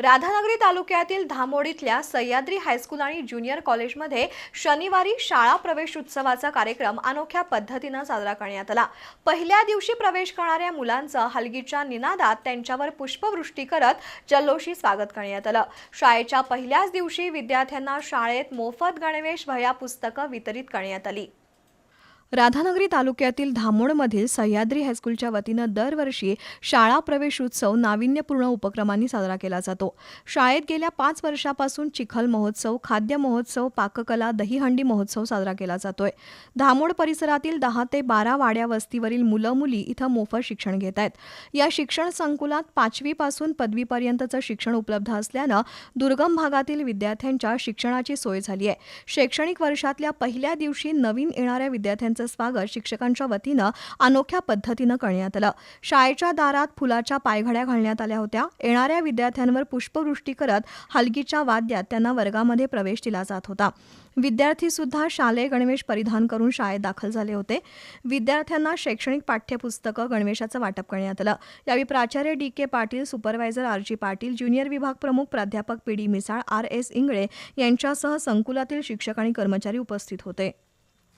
राधानगरी तालुक्यातील धामोडीतल्या सह्याद्री हायस्कूल आणि ज्युनियर कॉलेजमध्ये शनिवारी शाळा प्रवेश उत्सवाचा कार्यक्रम अनोख्या पद्धतीनं साजरा करण्यात आला. पहिल्या दिवशी प्रवेश करणाऱ्या मुलांचं हलगीच्या निनादात त्यांच्यावर पुष्पवृष्टी करत जल्लोषी स्वागत करण्यात आलं. शाळेच्या पहिल्याच दिवशी विद्यार्थ्यांना शाळेत मोफत गणवेश भया पुस्तकं वितरित करण्यात आली. राधानगरी तालुक्यातील धामोडमधील सह्याद्री हायस्कूलच्या वतीनं दरवर्षी शाळा प्रवेश उत्सव नाविन्यपूर्ण उपक्रमांनी साजरा केला जातो. शाळेत गेल्या पाच वर्षापासून चिखल महोत्सव खाद्य महोत्सव पाककला दहीहंडी महोत्सव साजरा केला जातोय. धामोड परिसरातील दहा ते बारा वाड्या वस्तीवरील मुलं मुली इथं मोफत शिक्षण घेत आहेत. या शिक्षण संकुलात पाचवीपासून पदवीपर्यंतचं शिक्षण उपलब्ध असल्यानं दुर्गम भागातील विद्यार्थ्यांच्या शिक्षणाची सोय झाली आहे. शैक्षणिक वर्षातल्या पहिल्या दिवशी नवीन येणाऱ्या विद्यार्थ्यांचं स्वागत शिक्षकांच्या वतीनं अनोख्या पद्धतीनं करण्यात आलं. शाळेच्या दारात फुलाच्या पायघड्या घालण्यात आल्या होत्या. येणाऱ्या विद्यार्थ्यांवर पुष्पवृष्टी करत हलगीच्या वाद्यात त्यांना वर्गामध्ये प्रवेश दिला जात होता. विद्यार्थी सुद्धा शालेय गणवेश परिधान करून शाळेत दाखल झाले होते. विद्यार्थ्यांना शैक्षणिक पाठ्यपुस्तकं गणवेशाचं वाटप करण्यात आलं. यावेळी प्राचार्य D K Patil supervisor R G Patil junior विभाग प्रमुख प्राध्यापक P D Misal R S Ingale यांच्यासह संकुलातील शिक्षक आणि कर्मचारी उपस्थित होते.